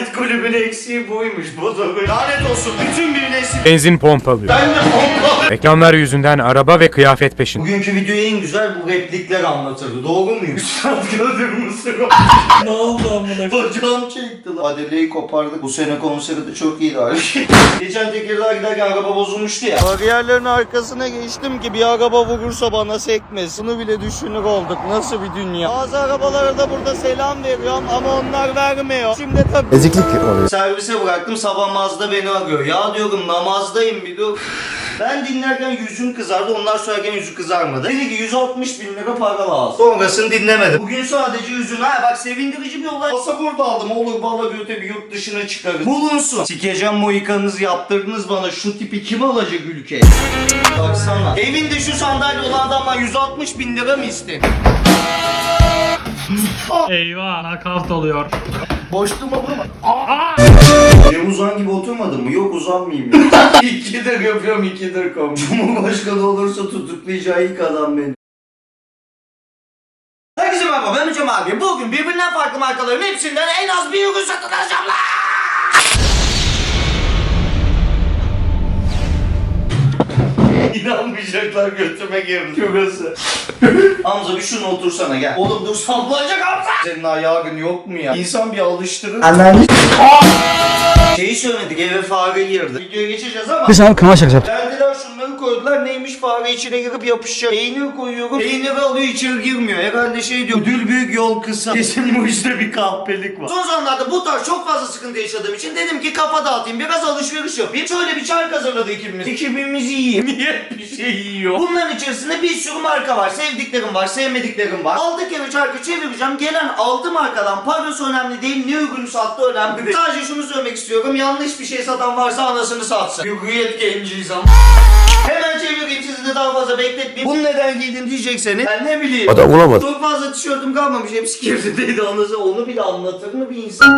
Night kulübün eksiği buymuş. Böyle. Lanet olsun bütün bir nesil. Benzin pompalıyor. Ben de pompalı. Reklamlar yüzünden araba ve kıyafet peşinde. Bugünkü videoyu en güzel bu replikler anlatırdı. Doğru muyum? Üstad Kadir Mısır. Ne oldu amına? Bacağım çekti lan. Adeleyi kopardık. Bu sene konseri de çok iyiydi abi. Geçen Tekirdağ giderken araba bozulmuştu ya. Bariyerlerin arkasına geçtim ki bir araba vurursa bana sekmesin. Bunu bile düşünür olduk. Nasıl bir dünya. Bazı arabalara da burada selam veriyorum ama onlar vermiyor. Şimdi tabii. Eziklik oluyor. Servise bıraktım sabah Mazda beni arıyor. Ya diyorum namazdayım bir dur. Ben dinlerken yüzüm kızardı, onlar söylerken yüzü kızarmadı. Dedi ki 160 bin lira para lazım. Sonrasını dinlemedim. Bugün sadece yüzün, ha bak sevindirici bir olay. Pasaport aldım, olur bala göte bir yurt dışına çıkarız. Bulunsun. Sikeceğim Mohikan'ınızı yaptırdınız bana, şu tipi kim alacak ülkeye? Baksana. Evinde şu sandalye olan adamlar 160 bin lira mı istedi? Eyvah nakavt oluyor. Boşluğuma vurma. Cem uzan gibi oturmadın mı? Yok uzanmayayım ya. ikidir yapıyorum ikidir kom. Cumhurbaşkanı olursa tutuklayacağı ilk adam benim. Herkese merhaba ben Cem abi. Bugün birbirinden farklı markaların hepsinden en az bir ürün satın alacağım lan. İnanmayacaklar götüme girdi. Şurası. Hamza bir şunu otursana gel. Oğlum dur sallanacak Hamza. Senin ayağın yok mu ya? İnsan bir alıştırır. Anneanne. Şeyi söyledik eve fare girdi. Videoya geçeceğiz ama. Biz abi kanal şakası Geldiler koydular neymiş fare içine girip yapışacak. Peynir koyuyorum. Peynir alıyor içeri girmiyor. Herhalde şey diyor. Ödül büyük yol kısa. Kesin bu işte bir kahpelik var. Son zamanlarda bu tarz çok fazla sıkıntı yaşadığım için dedim ki kafa dağıtayım. Biraz alışveriş yapayım. Şöyle bir çark hazırladı ekibimiz. Ekibimiz iyi. Niye bir şey yiyor? Bunların içerisinde bir sürü marka var. Sevdiklerim var, sevmediklerim var. Aldık eve çarkı çevireceğim. Gelen altı markadan parası önemli değil. Ne ürün sattı önemli değil. Sadece şunu söylemek istiyorum. Yanlış bir şey satan varsa anasını satsın. Hürriyet genciyiz ama. Hemen çevireyim sizi de daha fazla bekletmeyeyim. Bunu neden giydin diyecekseniz ben ne bileyim. O da olamadı. Çok fazla tişörtüm kalmamış. Hepsi kirlideydi anası. Onu bile anlatır mı bir insan?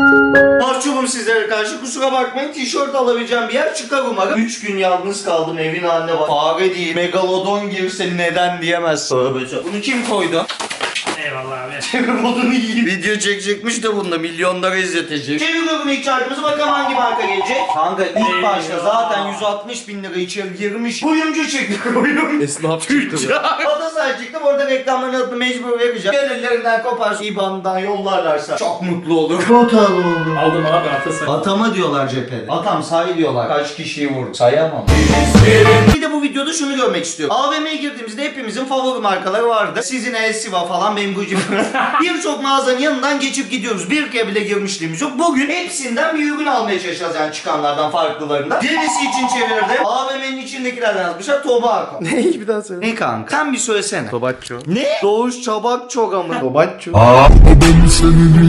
Mahcubum sizlere karşı. Kusura bakmayın. Tişört alabileceğim bir yer çıkar umarım. 3 gün yalnız kaldım. Evin haline bak. Fare değil. Megalodon girse neden diyemez. Tövbe. Bunu kim koydu? Eyvallah abi. Megalodon'u yiyeyim. Video çekecekmiş de bunda milyonlara izletecek. Çeviriyorum ilk çarkımızı bakalım hangi marka gelecek. Kanka ilk Eyvah. başta zaten 160 bin lira içeri girmiş. Kuyumcu çıktı kuyumcu. Esnaf çıktı. o da sadece çıktı. Orada reklamların adını mecbur vereceğim. Gönüllerinden koparsa IBAN'dan yollarlarsa çok mutlu olur. Çok olur. Aldım abi atası. Atama diyorlar cephede. Atam say diyorlar. Kaç kişiyi vurdu? Sayamam. Bir de bu videoda şunu görmek istiyorum. AVM'ye girdiğimizde hepimizin favori markaları vardı. Sizin Elsiva falan benim Gucci. Birçok mağazanın yanından geçip gidiyoruz. Bir kere bile girmişliğimiz yok. Bugün hepsinden bir ürün almaya çalışacağız yani çıkanlardan farklılarından. Birisi için çevirdim. AVM'nin içindekilerden yazmışlar. Tobacco. Ne bir daha söyle. Ne kanka? Sen bir söylesene. Tobacco. Ne? Doğuş çabak çok ama. Tobacco.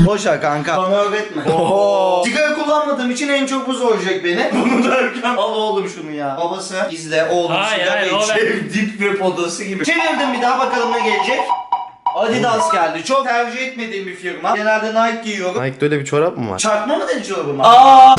Boşa kanka. Bana öğretme. Sigara kullanmadığım için en çok bu zorlayacak beni. Bunu derken al oğlum şunu ya. Babası izle oğlum Hayır, sigara hayır, o. Dip web odası gibi. Çevirdim bir daha bakalım ne gelecek. Adidas geldi. Çok tercih etmediğim bir firma. Genelde Nike giyiyorum. Nike'da öyle bir çorap mı var? Çarpma mı dedi çorabıma? Aa!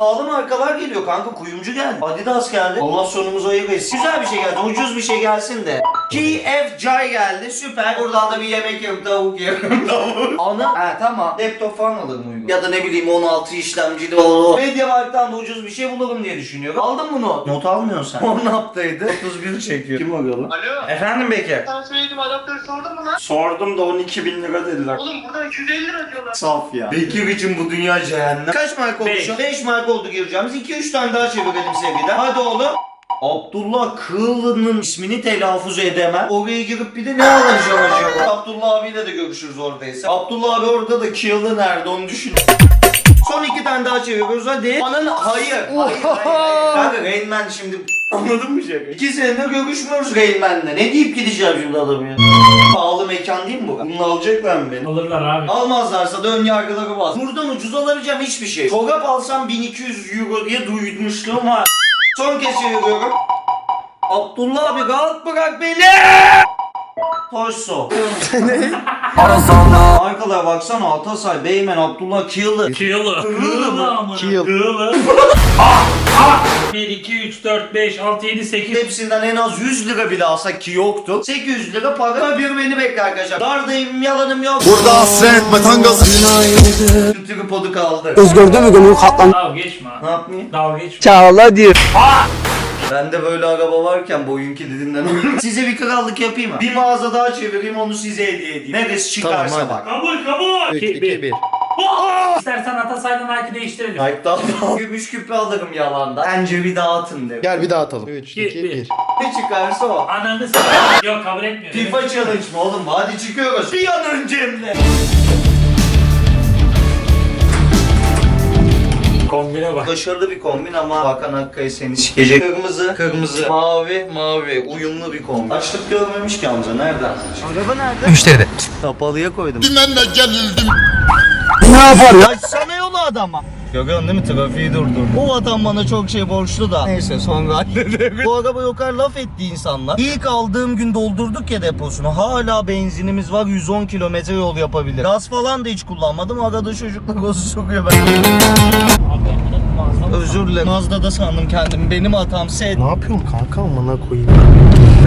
Pahalı markalar geliyor kanka. Kuyumcu geldi. Adidas geldi. Allah sonumuzu hayır etsin. Güzel bir şey geldi. Ucuz bir şey gelsin de. KF Jay geldi. Süper. Buradan da bir yemek yerim. Tavuk yerim. Tavuk. Ana. Ha tamam. Laptop falan alırım uygun. Ya da ne bileyim 16 işlemcili o. Mediamarkt'tan da ucuz bir şey bulurum diye düşünüyorum. Aldın mı not? Almıyorsun sen. O ne yaptıydı? 31 çekiyor. Kim arıyor lan? Alo. Efendim Bekir. Sana söyledim adaptörü sordun mu lan? Sordum da 12 bin lira dediler. Oğlum burada 250 lira diyorlar. Saf ya. Bekir için bu dünya cehennem. Kaç marka oldu Beş. şu an? 5 marka oldu gireceğimiz. 2-3 tane daha çevirelim sevgiden. Hadi oğlum. Abdullah Kığlı'nın ismini telaffuz edemem. Oraya girip bir de ne alacağım acaba? Abdullah abiyle de görüşürüz oradaysa. Abdullah abi orada da Kığlı nerede onu düşün. Son iki tane daha çeviriyoruz hadi. Ananı hayır. Hayır hayır hayır. Kanka Rain Man şimdi anladın mı şaka? İki senedir görüşmüyoruz Rain Man'le. Ne deyip gideceğim şimdi adamı ya? Pahalı mekan değil mi bu? Bunu alacaklar mı beni? Alırlar abi. Almazlarsa da ön yargıları var. Buradan ucuz alabileceğim hiçbir şey. Çorap alsam 1200 euro diye duymuşluğum var. Son kez çeviriyorum. Abdullah abi rahat bırak beni. Torso. Arkalara baksana Atasay, Beymen, Abdullah Kiyılı. Amına. Kığıl. Kığılı. Ah! Ah! 1, 2, 3, 4, 5, 6, 7, 8. Hepsinden en az 100 lira bile alsak ki yoktu. 800 lira para bir beni bekler arkadaşlar. Dardayım yalanım yok. Burada hasret metan gazı Bütün tripodu kaldı. Dalga geçme. Ne yapmayayım? Dalga geçme. Çağla diyor. Bende böyle araba varken boyun kilidimden olur. Size bir krallık yapayım mı? Bir mağaza daha çevireyim onu size hediye edeyim. Neresi çıkarsa Tamam, bak. Kabul kabul. 3, 2, 2, 1. 1. İstersen Atasay'dan Nike değiştirelim. Kayıttan Gümüş küpe alırım yalanda. Bence bir dağıtın derim. Gel bir daha atalım. 3, İki, 2, bir. 1. Ne çıkarsa o. Ananı s***. Yok kabul etmiyorum. FIFA challenge mı oğlum? Hadi çıkıyoruz. Bir an önce Emre. Kombine bak. Başarılı bir kombin ama Hakan Akkaya seni sikecek. Kırmızı, kırmızı, mavi, mavi. Uyumlu bir kombin. Açlık görmemiş ki Hamza. Nereden? Araba nerede? Müşteride. Kapalıya koydum. Dümenle gelildim Açsana yolu adama. Görüyorsun değil mi? Trafiği durdur. O adam bana çok şey borçlu da. Neyse sonra hallederim. Bu araba o kadar laf etti insanlar. İlk aldığım gün doldurduk ya deposunu. Hala benzinimiz var. 110 kilometre yol yapabilir. Gaz falan da hiç kullanmadım. Arada çocuklar gazı sokuyor ben. Özür dilerim. Mazda'da sandım kendimi. Benim hatam. Set. Ne yapıyorsun kanka amına koyayım?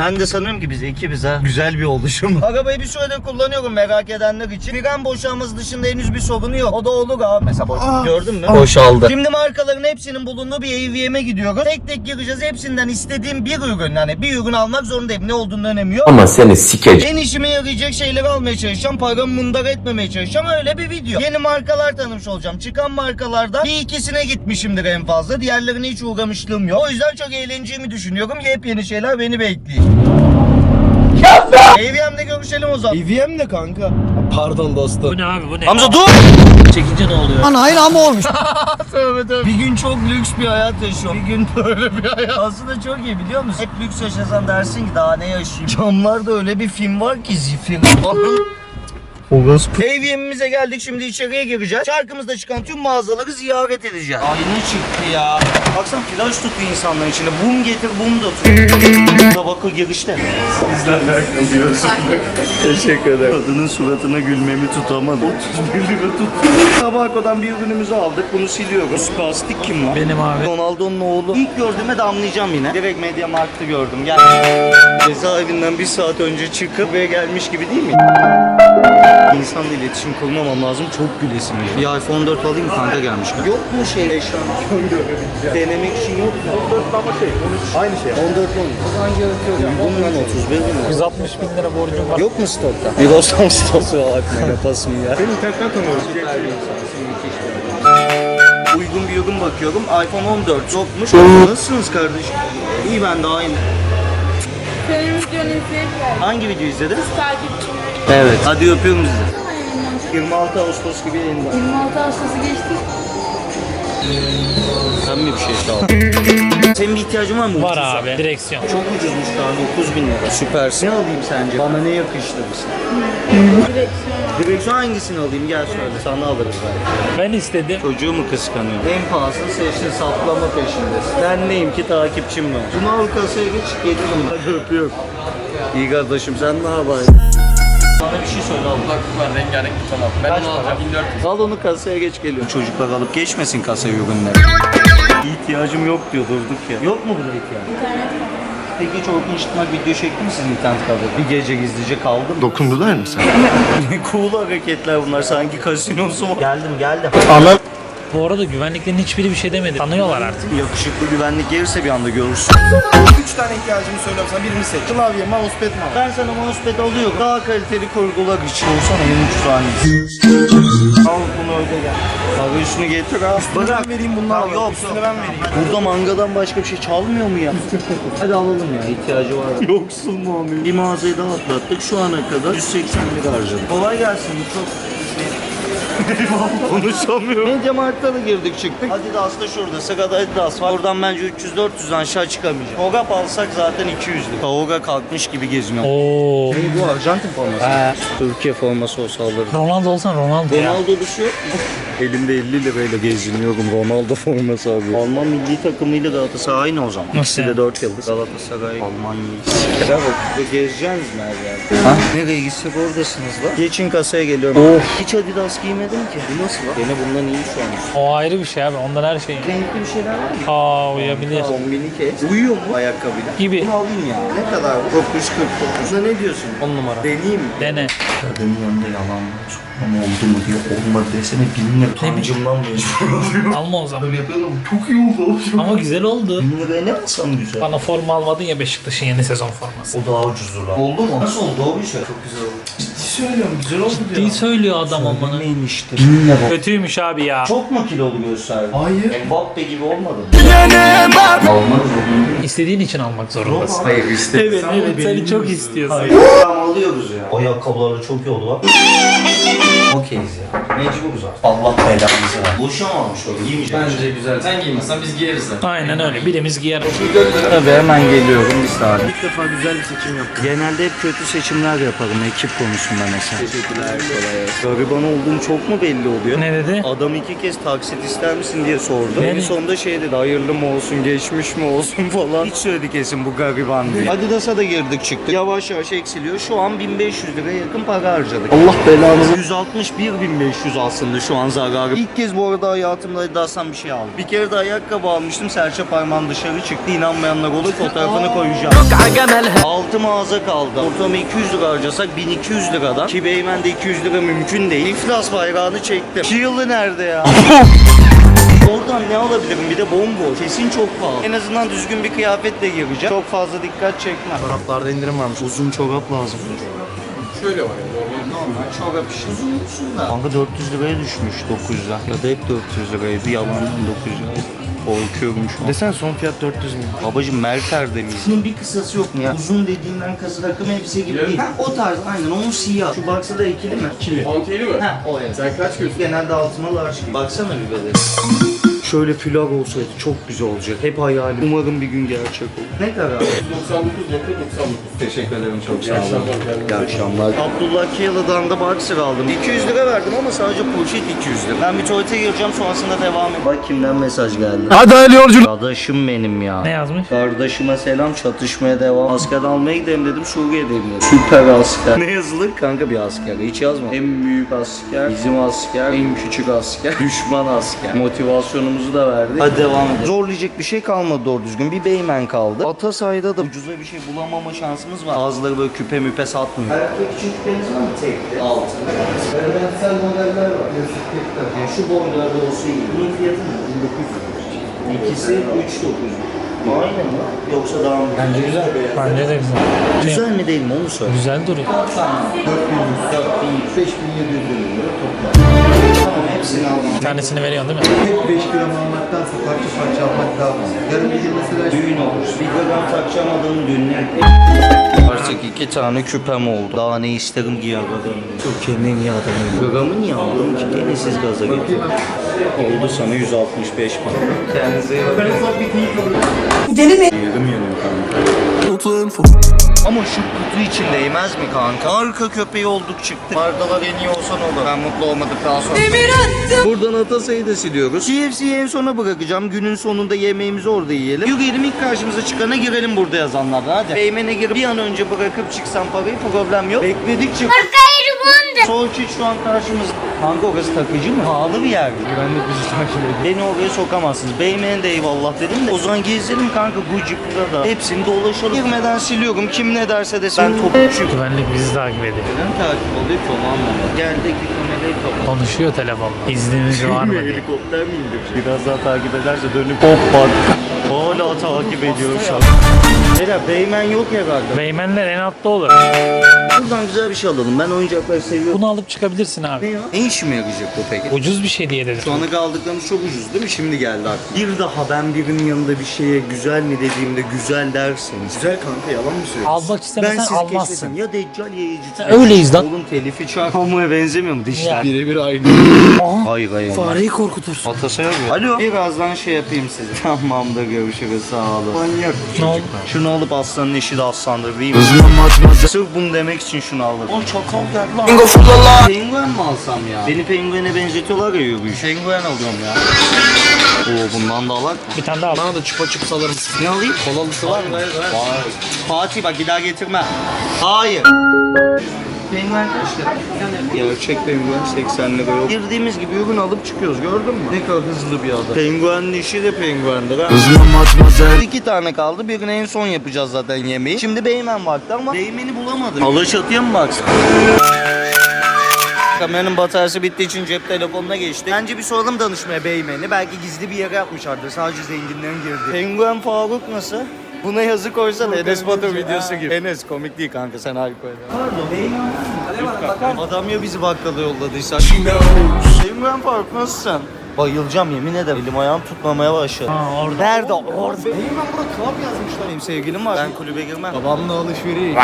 Ben de sanıyorum ki biz ekibiz ha. Güzel bir oluşum. Arabayı bir süredir kullanıyorum merak edenler için. Fren boşalması dışında henüz bir sorunu yok. O da olur abi. Mesela boş... Gördün mü? Boşaldı. Şimdi markaların hepsinin bulunduğu bir AVM'e gidiyoruz. Tek tek gireceğiz. Hepsinden istediğim bir ürün. Yani bir ürün almak zorundayım. Ne olduğunu önemi yok. Ama seni sikeceğim. En işime yarayacak şeyleri almaya çalışacağım. Paramı mundar etmemeye çalışacağım. Öyle bir video. Yeni markalar tanımış olacağım. Çıkan markalarda bir ikisine gitmişimdir en fazla. Diğerlerine hiç uğramışlığım yok. O yüzden çok eğleneceğimi düşünüyorum. Yepyeni şeyler beni bekliyor. AVM'de görüşelim o zaman. EVM ne kanka? Pardon dostum. Bu ne abi bu ne? Hamza dur! Çekince ne oluyor? Ana aynı ama olmuş. Tövbe tövbe. Bir gün çok lüks bir hayat yaşıyorum. Bir gün böyle bir hayat. Aslında çok iyi biliyor musun? Hep lüks yaşasan dersin ki daha ne yaşayayım. Camlarda öyle bir film var ki zifir. AVM'imize geldik şimdi içeriye gireceğiz. Şarkımızda çıkan tüm mağazaları ziyaret edeceğiz. Ayna çıktı ya. Baksana flash tutuyor insanların içinde. Bum getir bum da tut. Tabaka girişte. Teşekkür ederim. Kadının suratına gülmemi tutamadım. 31 lira tuttu. Tabakodan bir ürünümüzü aldık. Bunu siliyoruz. Spastik kim lan? Benim abi. Ronaldo'nun oğlu. İlk gördüğümde de anlayacağım yine. Direkt Media Markt'ı gördüm. Gel. Cezaevinden bir saat önce çıkıp buraya gelmiş gibi değil mi? İnsanla iletişim kurmamam lazım. Çok gülesim geliyor. Bir iPhone 4 alayım mı kanka gelmiş. Yok mu şey? Denemek için yok mu? 14 ama şey 13. Aynı şey. 14 13. Hangi ötüyor? Uygun lan 31 bin lira. 160 bin lira borcum var. Yok mu stokta? Bir olsam stosu aklıma yapasım ya. Seni internetten tanıyoruz. Uygun bir ürün bakıyorum. iPhone 14 yokmuş. Nasılsınız kardeşim? İyi ben de aynı. Senin videonu izleyip geldim. Hangi video izledin? Takipçim. Evet. Hadi öpüyorum sizi. 26 Ağustos gibi yayında. 26 Ağustos'u geçtik. Sen mi bir şey çaldın? Senin bir ihtiyacın var mı? Var ucuza? abi. Direksiyon. Çok ucuzmuş daha 9 bin lira. Süpersin. Ne alayım sence? Bana ne yakıştırırsın? Direksiyon. Direksiyon hangisini alayım? Gel söyle. Sana alırız belki. Ben istedim. Çocuğu mu kıskanıyor? En pahalısını seçtin saplama peşindesin. Ben neyim ki takipçim var. Bunu al kasaya geç gelirim ben. Hadi öpüyorum. İyi kardeşim sen ne haber? Bana bir şey söyle al. var rengarenk bir tamam. Ben Kaç onu alacağım. para? 1400. Al onu kasaya geç geliyorum. Çocuklar alıp geçmesin kasaya ürünleri. İhtiyacım yok diyor durduk ya. Yok mu burada ihtiyacın? İnternet var. Peki hiç Orkun Işıtmak video çekti mi sizin internet kafede? Bir gece gizlice kaldım. Dokundular mı sen? Ne cool hareketler bunlar sanki kasinosu mu? Geldim geldim. Ana Bu arada güvenliklerin hiçbiri bir şey demedi. Tanıyorlar artık. yakışıklı güvenlik gelirse bir anda görürsün. 3 tane ihtiyacımı söylüyorum sana birini seç. Klavye, mousepad mi? Ben sana mousepad alıyorum. Daha kaliteli kurgular için. Olsana 23 saniye. Al bunu öde gel. Abi üstünü getir ha. Bırak. vereyim bunlar var. Yok Üstünü ben vereyim. Burada mangadan başka bir şey çalmıyor mu ya? Hadi alalım ya ihtiyacı var. Yoksul mu oluyor? Bir mağazayı daha atlattık. Şu ana kadar 180 lira harcadık. Kolay gelsin. Çok şey. Konuşamıyorum. Mediamarkt'a da girdik çıktık. Adidas da şurada. Sırada Adidas var. Buradan bence 300-400'den aşağı çıkamayacağım. Togap alsak zaten 200 lira. Toga kalkmış gibi geziniyor. Oo. Ne bu Arjantin forması? Türkiye forması olsa alırım. Ronaldo olsan Ronaldo. Ronaldo düşüyor. Elimde 50 lirayla geziniyorum Ronaldo forması abi. Alman milli takımıyla Galatasaray aynı o zaman. Nasıl İkisi de yani? 4 yıldız. Galatasaray, Almanya'yı. Kadar bak. Gezeceğiz mi her yerde? Ha? Nereye gitsek oradasınız lan. Geçin kasaya geliyorum. Of. Hiç Adidas giymedim ki. Bu nasıl lan? Gene bundan iyi şu an. O ayrı bir şey abi. Ondan her şey. Renkli bir şeyler var mı? Aa uyabilir. Kombini kes. Uyuyor mu ayakkabıyla? Gibi. Bunu alayım ya. Ne kadar bu? 949. Buna ne diyorsun? 10 numara. Deneyeyim mi? Dene. Kadının yanında yalan. Ama oldu mu diye olmadı desene bin lira. Tancımdan mecbur oluyor. Alma o zaman. yapıyorum. Çok iyi oldu. Ama güzel oldu. Bin liraya ne alsam güzel. Bana forma almadın ya Beşiktaş'ın yeni sezon forması. O daha ucuzdur lan. Oldu mu? Nasıl oldu? Doğru söyle. Çok güzel oldu. Ciddi söylüyorum. Güzel oldu diyor. Değil söylüyor adam işte. Bin lira. Kötüymüş abi ya. Çok mu kilolu gösterdi? Hayır. Mbappe gibi olmadı mı? Almaz mı? İstediğin için almak zorundasın. Hayır istedim. Evet evet seni çok istiyorsun. Tamam alıyoruz ya. Ayakkabılarla çok iyi oldu bak. Okeyiz ya. Mecburuz artık. Allah belanızı ver. Boşamamış o. Giymeyeceğim. Bence güzel. Sen giymezsen biz giyeriz zaten. Aynen öyle. Birimiz giyer. Tabii hemen geliyorum bir saniye. İlk defa güzel bir seçim yaptım. Genelde hep kötü seçimler yaparım ekip konusunda mesela. Teşekkürler kolay Gariban olduğum çok mu belli oluyor? Ne dedi? Adam iki kez taksit ister misin diye sordu. Ne En dedi? sonunda şey dedi hayırlı mı olsun geçmiş mi olsun falan. Hiç söyledi kesin bu gariban diye. Adidas'a da girdik çıktık. Yavaş yavaş eksiliyor. Şu an 1500 liraya yakın para harcadık. Allah belanızı. 161 1500 aslında şu an zararı. İlk kez bu arada hayatımda Adidas'tan bir şey aldım. Bir kere de ayakkabı almıştım. Serçe parmağım dışarı çıktı. İnanmayanlar olur fotoğrafını koyacağım. Altı mağaza kaldı. Ortalama 200 lira harcasak 1200 liradan. Ki Beymen'de 200 lira mümkün değil. İflas bayrağını çektim. Shield'ı nerede ya? Oradan ne alabilirim? Bir de bomboş. Kesin çok pahalı. En azından düzgün bir kıyafetle gireceğim. Çok fazla dikkat çekmem. Çoraplarda indirim varmış. Uzun çorap lazım. Şöyle var yani. Normal çorap işi. Uzun olsun da. Kanka 400 liraya düşmüş 900'den. Ya da hep 400 liraya. Bir yalandan 900 liraya. Korkuyorum şu an. Desen son fiyat 400 bin. Babacım Merter'de miyiz? Bunun bir kısası yok mu ya? Uzun dediğinden kası takım elbise gibi değil. Ha, o tarz aynen onun siyah. Şu baksa da ikili mi? İkili. Konteyli mi? Ha o evet. Sen kaç göz? Genelde altıma large giy. Baksana bir bedeni. Şöyle fular olsaydı çok güzel olacak. Hep hayalim. Umarım bir gün gerçek olur. Ne kadar? 99.99. Teşekkür ederim çok sağ olun. İyi akşamlar. Abdullah Keyalı'dan da boxer aldım. 200 lira verdim ama sadece poşet 200 lira. Ben bir tuvalete gireceğim sonrasında devam edeyim. Bak kimden mesaj geldi. Hadi Ali yolculuk. Kardeşim benim ya. Ne yazmış? Kardeşime selam çatışmaya devam. Asker almaya gidelim dedim Suriye'deyim dedim. Süper asker. Ne yazılı? Kanka bir asker. Hiç yazma. En büyük asker, bizim asker, en küçük asker, düşman asker. Motivasyonumuzu da verdik. Hadi devam edelim. Zorlayacak bir şey kalmadı doğru düzgün. Bir beymen kaldı. Atasay'da da ucuza bir şey bulamama şansımız var. Bazıları böyle küpe müpe satmıyor. Erkek için küpeniz var mı tekli? Altın. Evrensel modeller var. Yani şu boylarda iyi. Bunun fiyatı ne? 1900. İkisi 3900. Aynı mı? Yoksa daha mı? Bence güzel. Bence de güzel. Güzel mi değil mi onu söyle. Güzel duruyor. Tamam. 5750 lira toplam. Tamam hepsini almam. Bir tanesini veriyorsun değil mi? Tek 5 gram almaktansa parça parça almak daha fazla. Yarın bir gün mesela Düğün olur. Bir gram takacağım adamın düğününe Artık iki tane küpem oldu. Daha ne isterim ki ya adamım. Türkiye'nin en iyi adamı. Gramı niye aldım ki? Gene siz gaza getirin. Oldu sana 165 pound. Kendinize iyi bakın. Yerim yanıyor kanka. Ama şu kutu için değmez mi kanka? Arka köpeği olduk çıktık. Markalar en iyi olsan olur. Ben mutlu olmadıktan sonra. Buradan Atasay'ı da siliyoruz. CFC'yi en sona bırakacağım. Günün sonunda yemeğimizi orada yiyelim. Yürüyelim ilk karşımıza çıkana girelim burada yazanlardan hadi. Beymen'e girip bir an önce bırakıp çıksam parayı problem yok. Bekledikçe... Soğuçi şu an karşımızda. Kanka orası takıcı mı? Pahalı bir yer. güvenlik bizi takip ediyor. Beni oraya sokamazsınız. Beymen'e de eyvallah dedim de. O zaman gezelim kanka Gucci Prada. Hepsini dolaşalım. Girmeden siliyorum. Kim ne derse desin. Ben topukçuyum. Güvenlik bizi takip ediyor. Neden takip oluyor ki onu anlamadım. Geldik. Konuşuyor telefonla. İzniniz var mı. Helikopter mi indir? Biraz daha takip ederse dönüp hop bak. Hala takip ediyor şu an. Beyler Beymen yok herhalde. Beymenler en altta olur. Buradan güzel bir şey alalım. Ben oyuncakları seviyorum. Bunu alıp çıkabilirsin Ne abi. ya? Ne işime yarayacak bu peki? Ucuz bir şey diye dedim. Şu ana kaldıklarımız çok ucuz değil mi? Şimdi geldi aklıma. Bir daha ben birinin yanında bir şeye güzel mi dediğimde güzel derseniz. Güzel kanka yalan mı söylüyorsun? Almak Ben istemesen sizi almazsın. keşfettim. Ya Deccal ya Ecit. Öyleyiz lan. Oğlum telifi çarpmaya benzemiyor mu dişler? Ya. Birebir aynı. Hayır hayır. Fareyi korkutur. Atasa yok ya. Alo. Birazdan şey yapayım size. Tamamdır görüşürüz sağ olun. Manyak Ne oldu? Şunu alıp aslanın eşi de aslandır değil mi? Sırf bunu demek için şunu aldım. O çakal geldi lan. Penguen mi alsam ya? Beni penguene benzetiyorlar ya yürüyüş. Penguen alıyorum ya. Oo bundan da alak? Bir tane daha al. Bana da çupa çups alırım. Ne alayım? Kolalısı var mı? Vay. Fatih bak bir daha getirme. Hayır. Penguen kaç lira? Gerçek penguen 80 lira yok. Girdiğimiz gibi ürün alıp çıkıyoruz gördün mü? Ne kadar hızlı bir adam. Penguenin işi de penguendir ha. İki tane kaldı. Birini en son yapacağız zaten yemeği. Şimdi Beymen baktı ama Beymen'i bulamadım. Alaçatı'ya mı baksın? Kameranın bataryası bittiği için cep telefonuna geçti. Bence bir soralım danışmaya Beymen'i. Belki gizli bir yere yapmışlardır. Sadece zenginlerin girdi. Penguen Faruk nasıl? Buna yazı koysana Enes Batur videosu gibi. Enes komik değil kanka sen harika Pardon Beymen Adam ya bizi bakkala yolladıysa. Penguen Faruk nasılsın? Bayılacağım yemin ederim. Elim ayağım tutmamaya başladı. Ha, orada. Nerede? Orada. Beymen burada club yazmışlar. Benim sevgilim var. Ben kulübe girmem. Babamla alışveriş.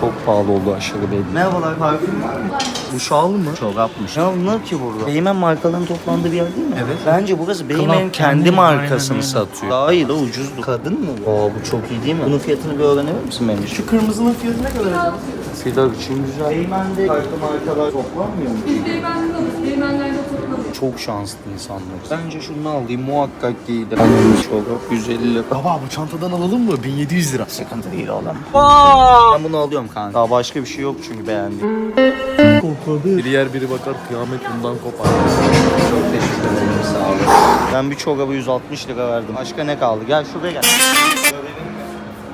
Çok pahalı oldu aşırı belli. Merhabalar parfüm var mı? Bu şal mı? Çorapmış. Ne alınır ki burada? Beymen markaların toplandığı bir yer değil mi? Evet. Bence burası Beymen'in kendi markasını aynen. satıyor. Daha iyi de ucuzdu. Kadın mı? bu? Aa bu çok iyi değil mi? Bunun fiyatını bir öğrenebilir misin benim için? Şu kırmızının fiyatı ne kadar acaba? Fidak için güzel. Beymen'de farklı markalar toplanmıyor mu? Biz beymenli alırız. Toplanırız. Çok şanslı insanlar. Bence şunu alayım muhakkak giydir. Çorap 150 lira. Baba bu çantadan alalım mı? 1700 lira. Sıkıntı değil oğlum. Ben bunu alıyorum kanka. Daha başka bir şey yok çünkü beğendiğim. Biri yer biri bakar kıyamet bundan kopar. Çok teşekkür ederim sağ olun. Ben bir çorabı 160 lira verdim. Başka ne kaldı? Gel şuraya gel.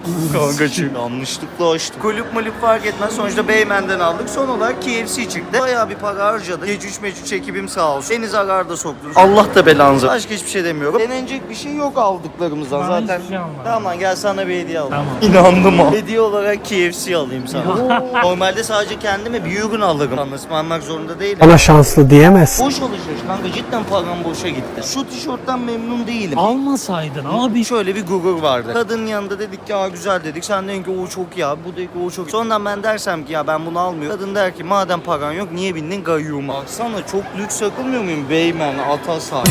Kanka çünkü yanlışlıkla açtık. Kulüp mulüp fark etmez. Sonuçta Beymen'den aldık. Son olarak KFC çıktı. Bayağı bir para harcadık. Gecüç mecüç ekibim sağ olsun. Beni zararda soktunuz. Allah da belanızı. Başka hiçbir şey demiyorum. Denenecek bir şey yok aldıklarımızdan Bana zaten. hiçbir şey. Tamam lan gel sana bir hediye alayım. Tamam. İnandım ha. Hediye olarak KFC alayım sana. Normalde sadece kendime bir ürün alırım. Almak zorunda değilim. Bana şanslı diyemez. Boş alışveriş kanka cidden param boşa gitti. Şu tişörtten memnun değilim. Almasaydın abi. Şöyle bir gurur vardı. Kadının yanında dedik ki aa güzel dedik. Sen dedin ki o çok ya. Bu dedi ki o çok. Sonradan ben dersem ki ya ben bunu almıyorum. Kadın der ki madem paran yok niye bindin gayyuma? Baksana çok lüks takılmıyor muyum? Beymen, Atasay.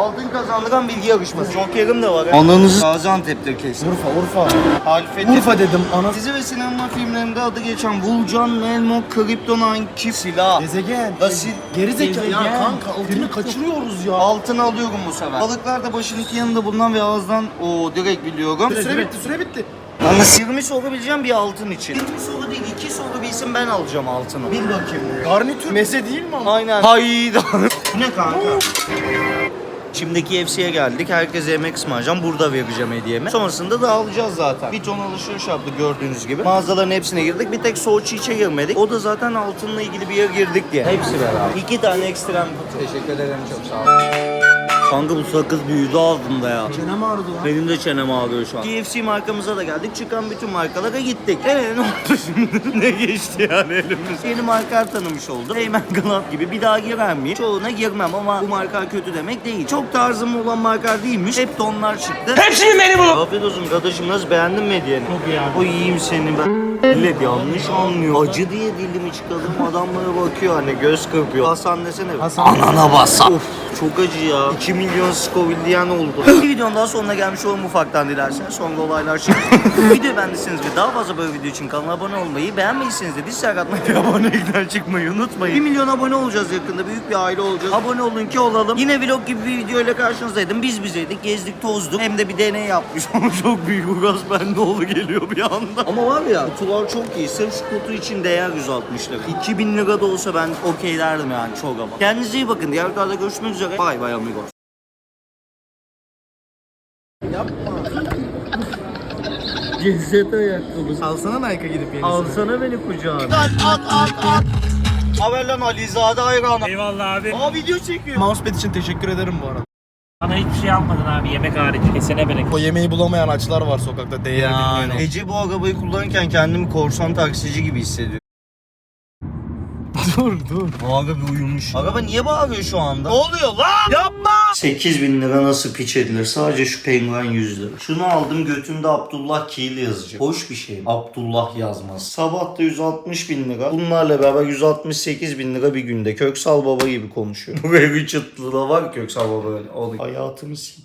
Altın kazandıran bilgi yarışması. Joker'im de var. Ananızı Gaziantep'te kesin. Urfa Urfa. Halfeti. Urfa dedim ana. Dizi ve sinema filmlerinde adı geçen Vulcan, Melmo, Kryptonite, silah. Gezegen. Asil. Geri zekalı. Ya kanka altını kaçırıyoruz ya. Altın alıyorum bu sefer. Balıklar da başın iki yanında bulunan ve ağızdan o direkt biliyorum. Süre bitti süre bitti. Ama 20 soru bileceğim bir altın için. 20 soru değil 2 soru bilsin ben alacağım altını. Bil bakayım. Garnitür meze değil mi ama? Aynen. Hayda. Bu ne kanka? Şimdi KFC'ye geldik. Herkese yemek ısmarlayacağım. Burada vereceğim hediyemi. Sonrasında dağılacağız zaten. Bir ton alışveriş yaptık gördüğünüz gibi. Mağazaların hepsine girdik. Bir tek Soğuçi içe girmedik. O da zaten altınla ilgili bir yere girdik diye. Hepsi beraber. İki tane ekstrem kutu. Teşekkür ederim çok sağ olun. Kanka bu sakız büyüdü ağzımda ya. Çenem ağrıdı lan. Benim de çenem ağrıyor şu an. KFC markamıza da geldik. Çıkan bütün markalara gittik. Evet ne oldu şimdi? ne geçti yani elimiz? Yeni markalar tanımış oldum. Eymen Glove gibi bir daha girer miyim? Çoğuna girmem ama bu marka kötü demek değil. Çok tarzım olan markalar değilmiş. Hep donlar çıktı. Hepsini beni bul. Afiyet olsun kardeşim nasıl beğendin mi hediyeni? Çok iyi abi. O iyiyim seni ben. Millet yanlış anlıyor. Acı diye dilimi çıkardım adamlara bakıyor hani göz kırpıyor. Hasan desene. Hasan. Anana bassa. Of çok acı ya. 2 milyon Scoville diyen oldu. Bir videonun daha sonuna gelmiş olalım ufaktan dilerseniz. Sonra olaylar çıktı. video beğendiyseniz ve daha fazla böyle video için kanala abone olmayı, beğenmeyseniz de dislike atmayı ve abonelikten çıkmayı unutmayın. 1 milyon abone olacağız yakında. Büyük bir aile olacağız. Abone olun ki olalım. Yine vlog gibi bir video ile karşınızdaydım. Biz bizeydik, gezdik, tozduk. Hem de bir deney yapmış. çok büyük uğraş bende oldu geliyor bir anda. Ama var ya kutular çok iyi. Sırf şu kutu için değer 160 lira. 2000 lira da olsa ben okey derdim yani çok ama. Kendinize iyi bakın. Diğer videoda görüşmek üzere. Bay bay amigos. Cinsiyet ayakkabısı. Alsana Nike'a gidip yenisini. Alsana beni kucağına. At at at at. Haber lan Alizade hayranı. Eyvallah abi. Aa video çekiyor. Mousepad için teşekkür ederim bu arada. Bana hiçbir şey almadın abi yemek harici. Kesene bereket. O yemeği bulamayan açlar var sokakta değerini Yani bilmeyen. gece bu arabayı kullanırken kendimi korsan taksici gibi hissediyorum. Dur dur. Aga bir uyumuş. Araba niye bağırıyor şu anda? Ne oluyor lan? Yapma! 8 bin lira nasıl piç edilir? Sadece şu penguen 100 lira. Şunu aldım götümde Abdullah Kiil yazacak. Hoş bir şey mi? Abdullah yazmaz. Sabah da 160 bin lira. Bunlarla beraber 168 bin lira bir günde. Köksal baba gibi konuşuyor. Buraya bir çıtlı da var Köksal baba öyle. Oğlum, Hayatımı sik.